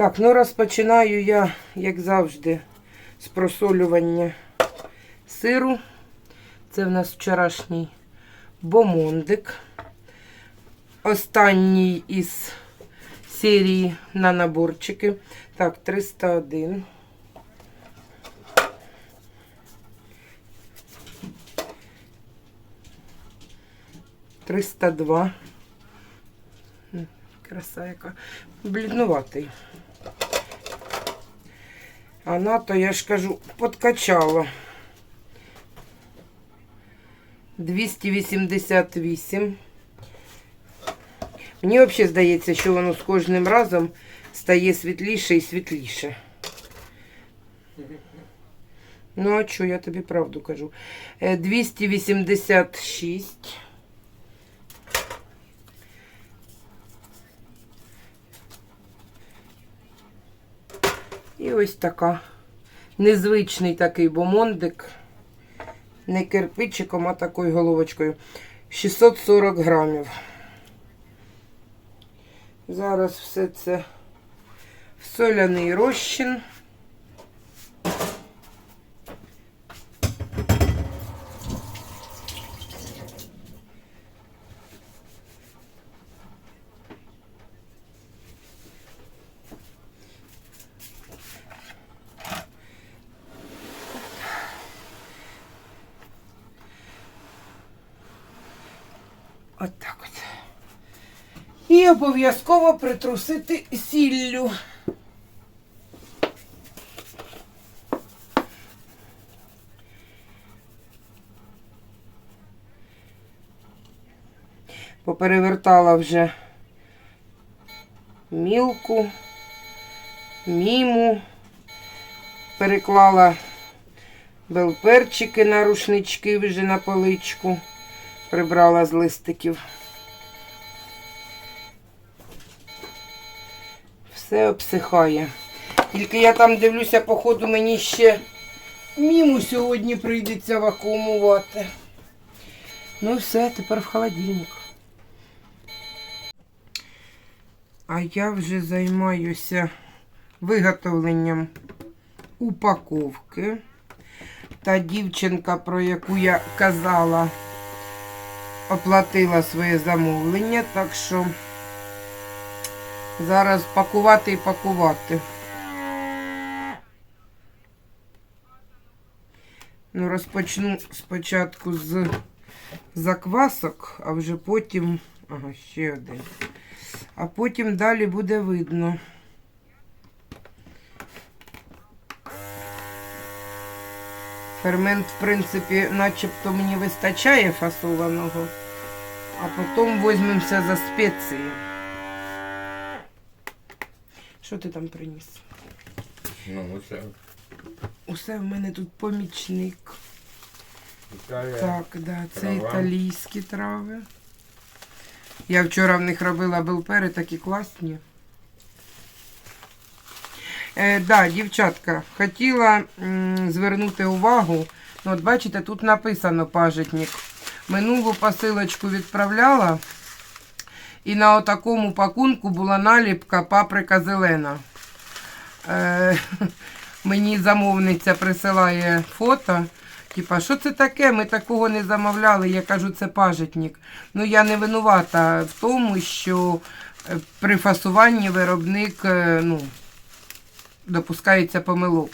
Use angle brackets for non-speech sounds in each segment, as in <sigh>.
Так, ну розпочинаю я, як завжди, з просолювання сиру. Це в нас вчорашній бомондик. Останній із серії на наборчики. Так, 301. Триста два. Краса яка. Бліднуватий. А НАТО, я ж кажу, подкачала. 288. Мені взагалі здається, що воно з кожним разом стає світліше і світліше. Ну, а що, я тобі правду кажу. Е, 286. І ось така. Незвичний такий бомондик. Не кирпичиком, а такою головочкою. 640 грамів. Зараз все це в соляний розчин. От так от. Обов'язково притрусити сіллю. Поперевертала вже мілку, міму, переклала белперчики на рушнички вже на поличку, прибрала з листиків. Все обсихає. Тільки я там дивлюся, походу, мені ще міму сьогодні прийдеться вакуумувати. Ну все, тепер в холодильник. А я вже займаюся виготовленням упаковки. Та дівчинка, про яку я казала, оплатила своє замовлення, так що зараз пакувати і пакувати. Ну, розпочну спочатку з заквасок, а вже потім. Ага, ще один. А потім далі буде видно. Фермент, в принципі, начебто мені вистачає фасованого, а потім візьмемося за спеції. Що ти там приніс? Ну, оце. Усе в мене тут помічник. Італія. Так, да, це трава. італійські трави. Я вчора в них робила белпери, такі класні. Е, да, дівчатка, хотіла м, звернути увагу. Ну, от бачите, тут написано пажитник. Минулу посилочку відправляла. І на отакому пакунку була наліпка паприка зелена. Е, <laughs> мені замовниця присилає фото. Типа, що це таке? Ми такого не замовляли. Я кажу, це пажитник. Ну, я не винувата в тому, що е, при фасуванні виробник е, ну, допускається помилок.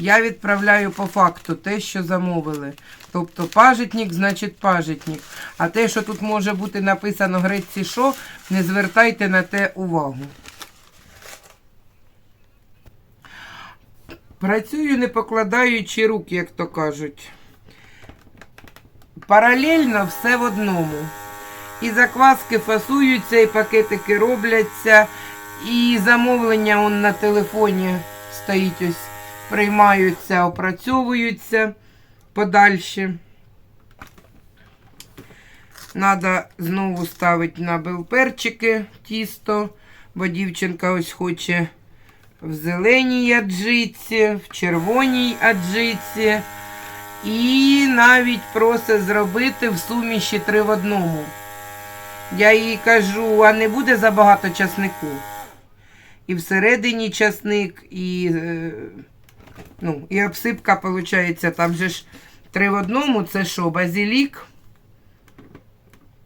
Я відправляю по факту те, що замовили. Тобто пажитник, значить пажитник. А те, що тут може бути написано греці що, не звертайте на те увагу. Працюю не покладаючи рук, як то кажуть. Паралельно все в одному. І закваски фасуються, і пакетики робляться, і замовлення он на телефоні стоїть ось, приймаються, опрацьовуються подальше. Надо знову ставити на белперчики тісто, бо дівчинка ось хоче в зеленій аджиці, в червоній аджиці. І навіть просить зробити в суміші три в одному. Я їй кажу, а не буде забагато часнику. І всередині часник, і, е, ну, і обсипка, виходить, там же ж три в одному, це що, базилік,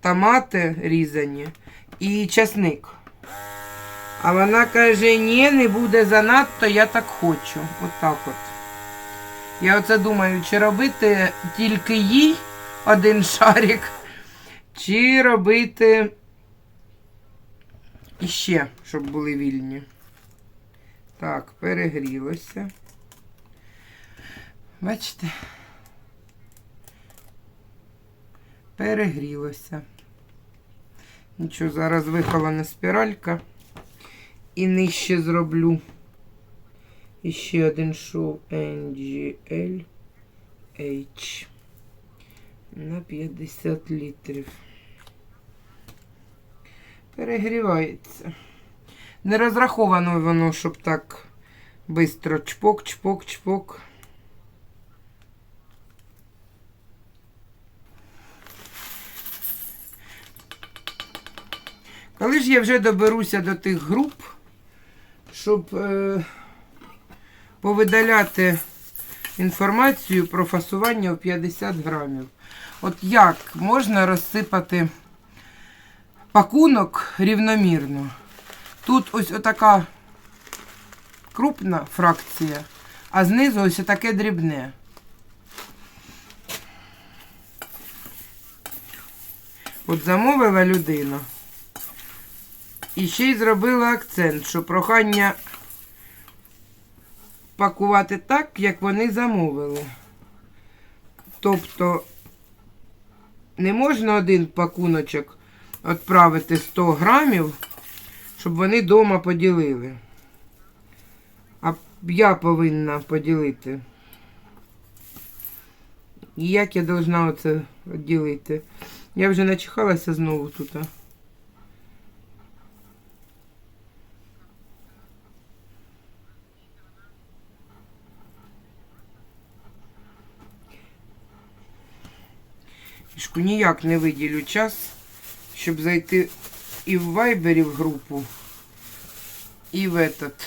томати різані і часник. А вона каже, ні, не буде занадто, я так хочу. Отак от. Я оце думаю, чи робити тільки їй один шарик, чи робити іще, щоб були вільні. Так, перегрілося. Бачите? Перегрілося. Нічого, зараз вихована спіралька. І нижче зроблю. І ще один шов NGL H на 50 літрів. Перегрівається. Не розраховано воно, щоб так швидко чпок, чпок, чпок. Коли ж я вже доберуся до тих груп, щоб е, повидаляти інформацію про фасування в 50 грамів. От як можна розсипати пакунок рівномірно? Тут ось отака крупна фракція, а знизу ось таке дрібне. От замовила людина. І ще й зробила акцент, що прохання пакувати так, як вони замовили. Тобто не можна один пакуночок відправити 100 грамів, щоб вони вдома поділили. А я повинна поділити. І як я должна оце відділити? Я вже начихалася знову тут. А. Ніяк не виділю час, щоб зайти і в Вайбері в групу, і в этот,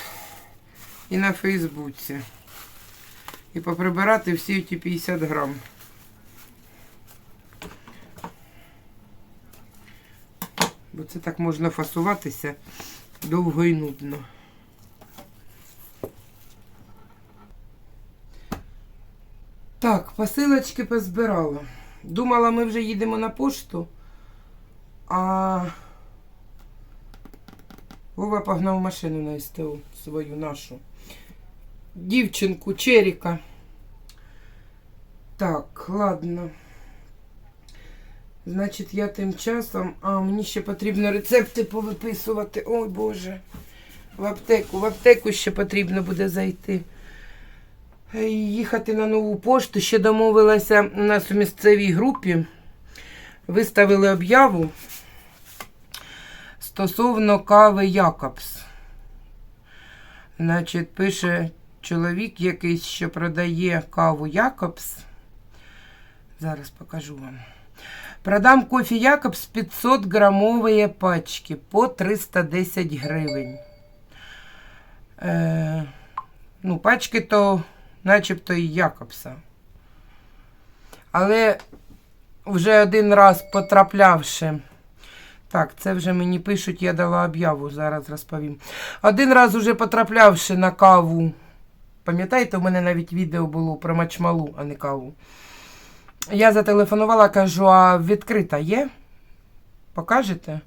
і на Фейсбуці. І поприбирати всі ті 50 грам. Бо це так можна фасуватися довго і нудно. Так, посилочки позбирала. Думала, ми вже їдемо на пошту, а Вова погнав машину на СТО свою нашу. Дівчинку Черіка. Так, ладно. Значить, я тим часом. А, мені ще потрібно рецепти повиписувати. Ой Боже. В аптеку. В аптеку ще потрібно буде зайти. Е, Їхати на нову пошту. Ще домовилася у нас у місцевій групі. Виставили об'яву стосовно кави Якобс. Значить, пише чоловік якийсь, що продає каву Якобс. Зараз покажу вам. Продам кофе Якобс 500 грамовые пачки по 310 гривень. Е, ну, пачки то начебто і Якобса. Але вже один раз потраплявши. Так, це вже мені пишуть, я дала об'яву, зараз розповім. Один раз уже потраплявши на каву. Пам'ятаєте, у мене навіть відео було про мачмалу, а не каву. Я зателефонувала, кажу, а відкрита є? Покажете?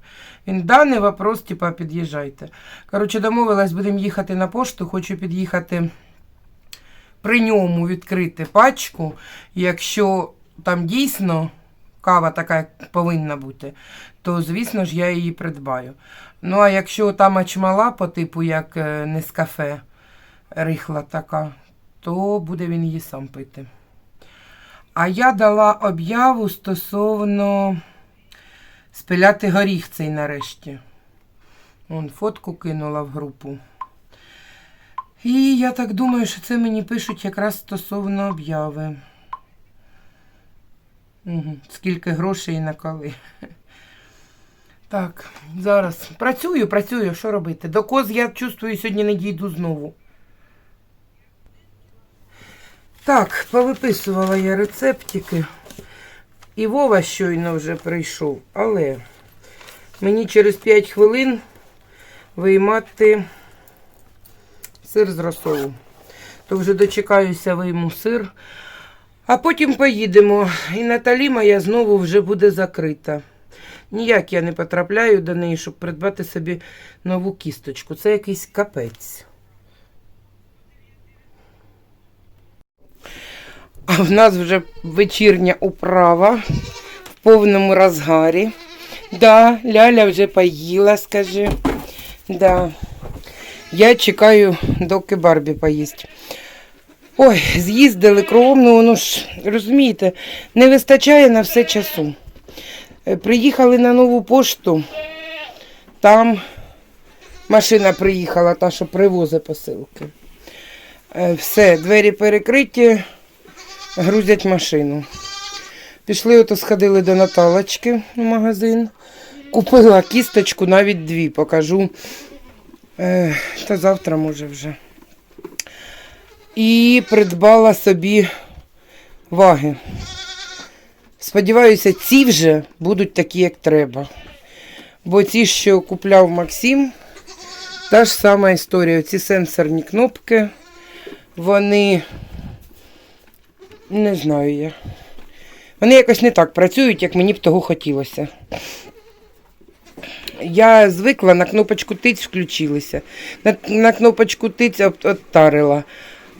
Він даний вопрос, типа, під'їжджайте. Коротше, домовилась, будемо їхати на пошту, хочу під'їхати при ньому відкрити пачку. Якщо там дійсно кава така, як повинна бути, то, звісно ж, я її придбаю. Ну, а якщо там мачмала по типу, як Нескафе, рихла така, то буде він її сам пити. А я дала об'яву стосовно спиляти горіх цей нарешті. Вон фотку кинула в групу. І я так думаю, що це мені пишуть якраз стосовно обяви. Угу. Скільки грошей і на коли. Так, зараз працюю, працюю, що робити? До коз я чувствую, сьогодні не дійду знову. Так, повиписувала я рецептики. І Вова щойно вже прийшов, але мені через 5 хвилин виймати сир з розсолу. То вже дочекаюся, вийму сир. А потім поїдемо. І Наталі моя знову вже буде закрита. Ніяк я не потрапляю до неї, щоб придбати собі нову кісточку. Це якийсь капець. А в нас вже вечірня управа в повному розгарі. Да, Ляля вже поїла, скажи. Да. Я чекаю, доки Барбі поїсть. Ой, з'їздили кругом, ну ж, розумієте, не вистачає на все часу. Е, Приїхали на нову пошту, там машина приїхала, та, що привозить посилки. Е, Все, двері перекриті, грузять машину. Пішли, ото сходили до Наталочки в магазин. Купила кісточку, навіть дві, покажу. Та завтра може вже. І придбала собі ваги. Сподіваюся, ці вже будуть такі, як треба. Бо ті, що купляв Максим, та ж сама історія. Ці сенсорні кнопки, вони не знаю я. Вони якось не так працюють, як мені б того хотілося. Я звикла на кнопочку тиць включилися. На, на кнопочку тиць от- оттарила.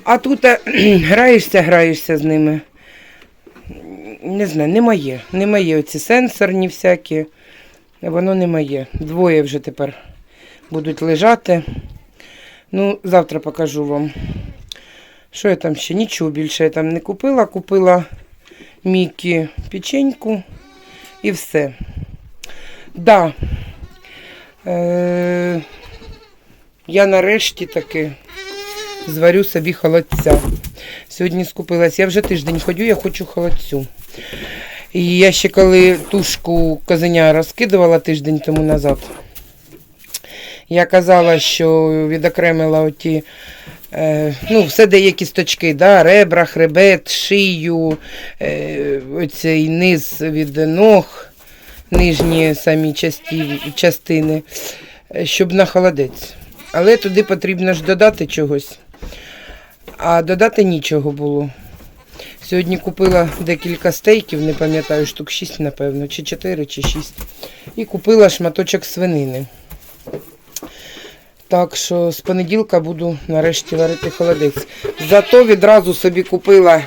А тут е, <clears throat> граєшся, граєшся з ними. Не знаю, не моє. Не моє оці сенсорні всякі. Воно не моє. Двоє вже тепер будуть лежати. Ну, завтра покажу вам. Що я там ще? Нічого більше я там не купила. Купила Мікі печеньку і все. Да. Е- я нарешті таки зварю собі холодця. Сьогодні скупилась. Я вже тиждень ходю, я хочу холодцю. І я ще коли тушку козеня розкидувала тиждень тому назад, я казала, що відокремила оті, е, ну, все де є кісточки, да, ребра, хребет, шию, е, оцей низ від ног, нижні самі часті, частини, е, щоб на холодець. Але туди потрібно ж додати чогось. А додати нічого було. Сьогодні купила декілька стейків, не пам'ятаю, штук 6, напевно, чи 4, чи 6. І купила шматочок свинини. Так що з понеділка буду нарешті варити холодець. Зато відразу собі купила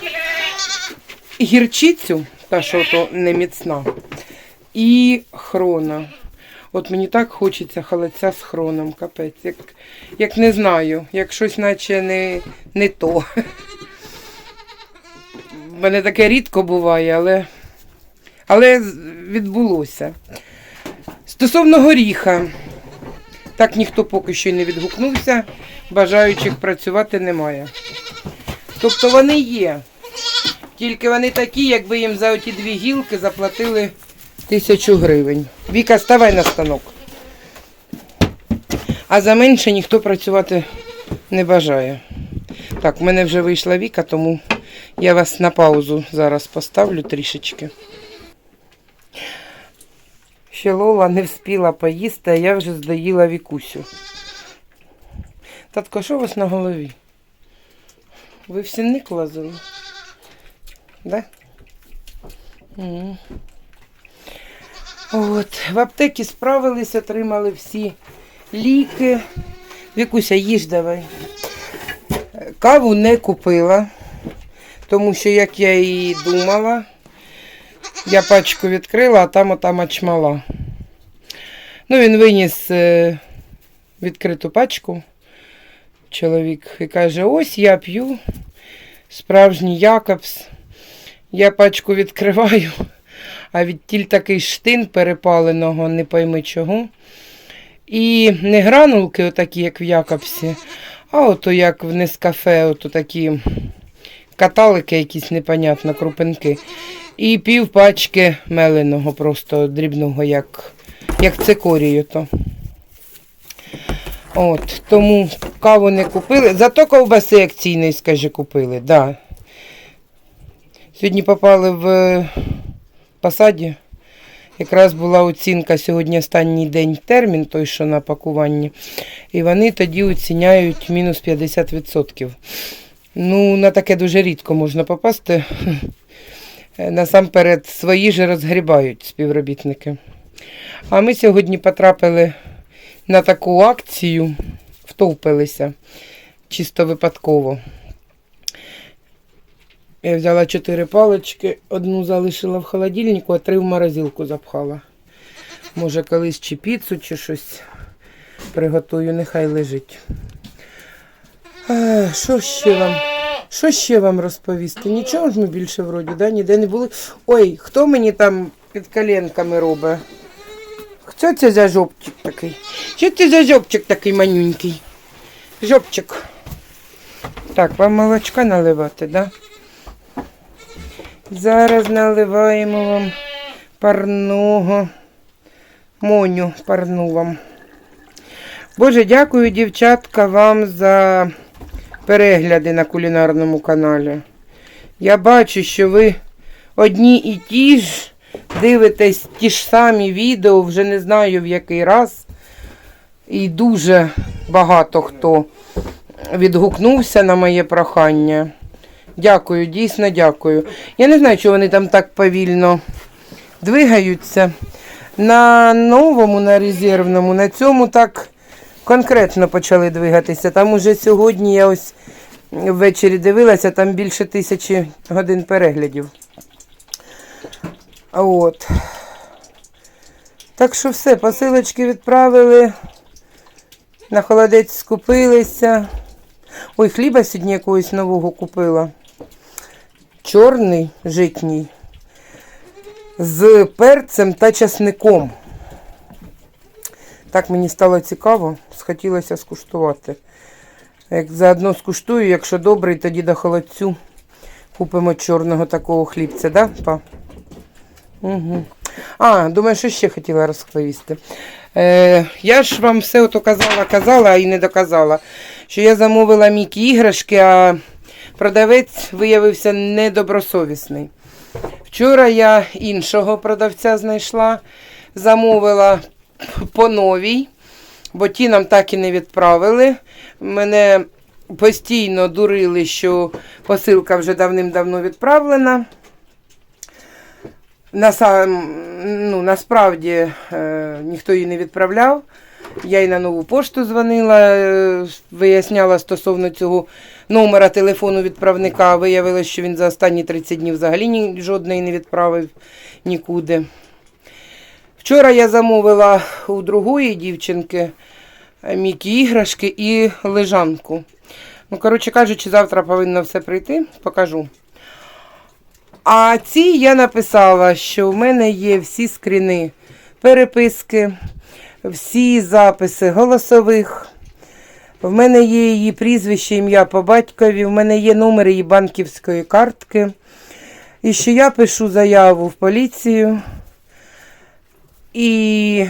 гірчицю, та що то не міцна, і хрона. От мені так хочеться холодця з хроном, капець. Як, як не знаю, як щось наче не, не то. В мене таке рідко буває, але, але відбулося. Стосовно горіха, так ніхто поки що не відгукнувся, бажаючих працювати немає. Тобто вони є. Тільки вони такі, якби їм за оті дві гілки заплатили тисячу гривень. Віка, ставай на станок. А за менше ніхто працювати не бажає. Так, в мене вже вийшла Віка, тому я вас на паузу зараз поставлю трішечки. Ще Лола не вспіла поїсти, а я вже здоїла Вікусю. Татко, що у вас на голові? Ви в сінник лазили? Да? Угу. От, в аптекі справились, отримали всі ліки. Вікуся, їж давай. Каву не купила, тому що, як я і думала, я пачку відкрила, а там ота мачмала. Ну, він виніс е, відкриту пачку. Чоловік і каже: ось я п'ю справжній Якобс. Я пачку відкриваю, а відтіль такий штин перепаленого, не пойми чого. І не гранулки, отакі, як в Якобсі, а ото як в Нескафе, ото такі каталики якісь непонятно, крупинки. І пів пачки меленого, просто дрібного, як, як цикорію то. От, тому каву не купили. Зато ковбаси акційної, скажи, купили. Да. Сьогодні попали в посаді. Якраз була оцінка сьогодні останній день термін, той, що на пакуванні. І вони тоді оціняють мінус 50%. Ну, на таке дуже рідко можна попасти. <laughs> Насамперед, свої ж розгрібають співробітники. А ми сьогодні потрапили на таку акцію, втовпилися чисто випадково. Я взяла чотири палички, одну залишила в холодильнику, а три в морозилку запхала. Може, колись чи піцу, чи щось приготую, нехай лежить. Що ще вам? Що ще вам розповісти? Нічого ж ми більше вроді, да? ніде не були. Ой, хто мені там під коленками робить? Хто це за жопчик такий? Що це за жопчик такий манюнький? Жопчик. Так, вам молочка наливати, да? Зараз наливаємо вам парного. Моню парну вам. Боже, дякую, дівчатка, вам за перегляди на кулінарному каналі. Я бачу, що ви одні і ті ж дивитесь ті ж самі відео, вже не знаю в який раз. І дуже багато хто відгукнувся на моє прохання. Дякую, дійсно дякую. Я не знаю, чого вони там так повільно двигаються. На новому, на резервному, на цьому так конкретно почали двигатися. Там уже сьогодні я ось ввечері дивилася, там більше тисячі годин переглядів. От. Так що все, посилочки відправили, на холодець скупилися. Ой, хліба сьогодні якогось нового купила. Чорний, житній, з перцем та часником. Так мені стало цікаво, схотілося скуштувати. Як заодно скуштую, якщо добрий, тоді до холодцю купимо чорного такого хлібця, да, па? Угу. А, думаю, що ще хотіла розповісти. Е, я ж вам все ото казала, казала, і не доказала, що я замовила Мікі іграшки, а продавець виявився недобросовісний. Вчора я іншого продавця знайшла, замовила по новій, бо ті нам так і не відправили. Мене постійно дурили, що посилка вже давним-давно відправлена. Ну, насправді е, ніхто її не відправляв. Я й на нову пошту дзвонила, е, виясняла стосовно цього номера телефону відправника. Виявилося, що він за останні 30 днів взагалі ні, жодної не відправив нікуди. Вчора я замовила у другої дівчинки е, мікі іграшки і лежанку. Ну, коротше кажучи, завтра повинно все прийти, покажу. А ці я написала, що в мене є всі скріни переписки, всі записи голосових. В мене є її прізвище, ім'я по батькові, в мене є номер її банківської картки. І що я пишу заяву в поліцію. І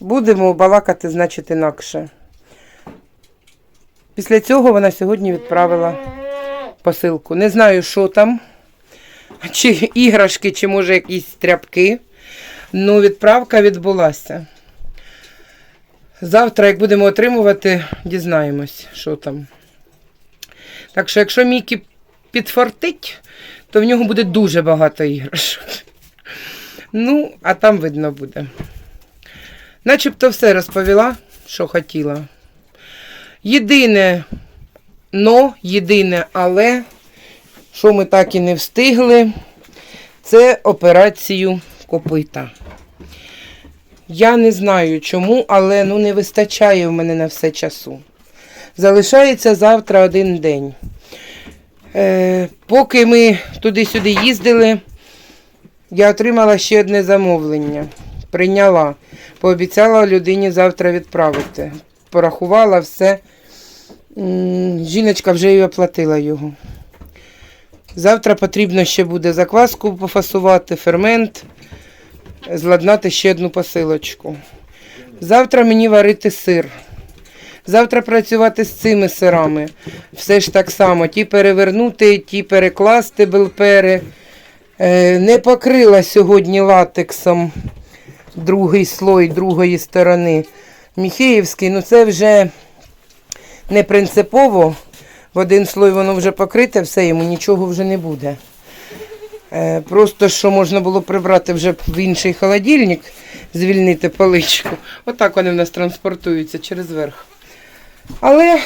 будемо балакати, значить, інакше. Після цього вона сьогодні відправила посилку. Не знаю, що там, чи іграшки, чи може якісь тряпки. Ну, відправка відбулася. Завтра, як будемо отримувати, дізнаємось, що там. Так що, якщо Мікі підфартить, то в нього буде дуже багато іграшок. Ну, а там видно буде. Начебто все розповіла, що хотіла. Єдине, но, єдине, але, що ми так і не встигли, це операцію копита. Я не знаю чому, але ну, не вистачає в мене на все часу. Залишається завтра один день. Е, поки ми туди-сюди їздили, я отримала ще одне замовлення. прийняла. Пообіцяла людині завтра відправити. Порахувала все. Жіночка вже й оплатила його. Завтра потрібно ще буде закваску пофасувати, фермент, зладнати ще одну посилочку. Завтра мені варити сир. Завтра працювати з цими сирами. Все ж так само. Ті перевернути, ті перекласти белпери. Е, не покрила сьогодні латексом другий слой другої сторони. Міхеївський, ну це вже не принципово. В один слой воно вже покрите, все, йому нічого вже не буде. Е, просто що можна було прибрати вже в інший холодильник, звільнити поличку. Отак вони в нас транспортуються через верх. Але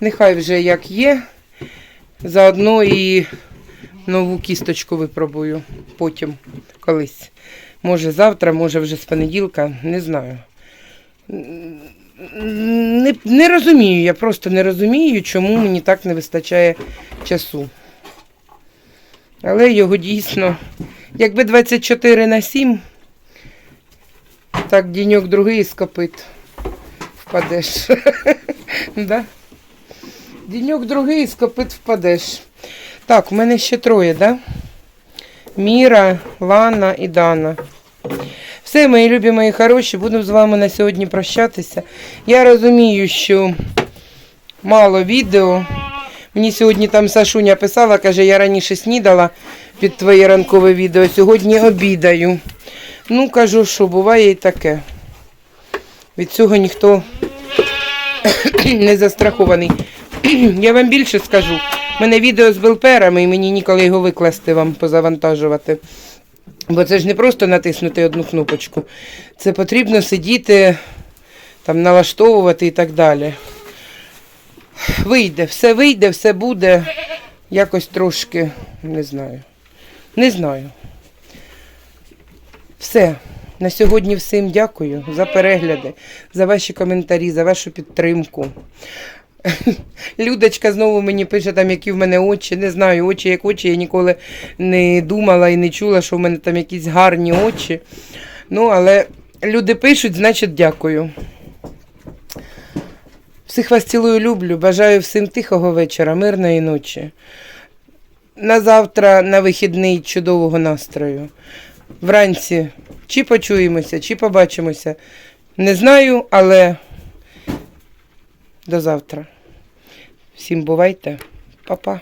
нехай вже як є. Заодно і нову кісточку випробую потім колись. Може завтра, може вже з понеділка, не знаю. Не, не розумію, я просто не розумію, чому мені так не вистачає часу. Але його дійсно, якби 24 на 7, так діньок другий скопит впадеш. <laughs> да? Діньок другий скопит впадеш. Так, у мене ще троє, да? Міра, Лана і Дана. Все, мої любі, мої хороші, буду з вами на сьогодні прощатися. Я розумію, що мало відео. Мені сьогодні там Сашуня писала, каже, я раніше снідала під твоє ранкове відео, сьогодні обідаю. Ну, кажу, що буває і таке. Від цього ніхто <coughs> не застрахований. <coughs> Я вам більше скажу. У мене відео з белперами, і мені ніколи його викласти вам позавантажувати. Бо це ж не просто натиснути одну кнопочку. Це потрібно сидіти, там, налаштовувати і так далі. Вийде, все вийде, все буде. Якось трошки, не знаю. Не знаю. Все. На сьогодні всім дякую за перегляди, за ваші коментарі, за вашу підтримку. Людочка знову мені пише, там, які в мене очі. Не знаю, очі як очі. Я ніколи не думала і не чула, що в мене там якісь гарні очі. Ну, але люди пишуть, значить дякую. Всіх вас цілую, люблю. Бажаю всім тихого вечора, мирної ночі. На завтра, на вихідний, чудового настрою. Вранці чи почуємося, чи побачимося. Не знаю, але до завтра. Всім бувайте, Па-па.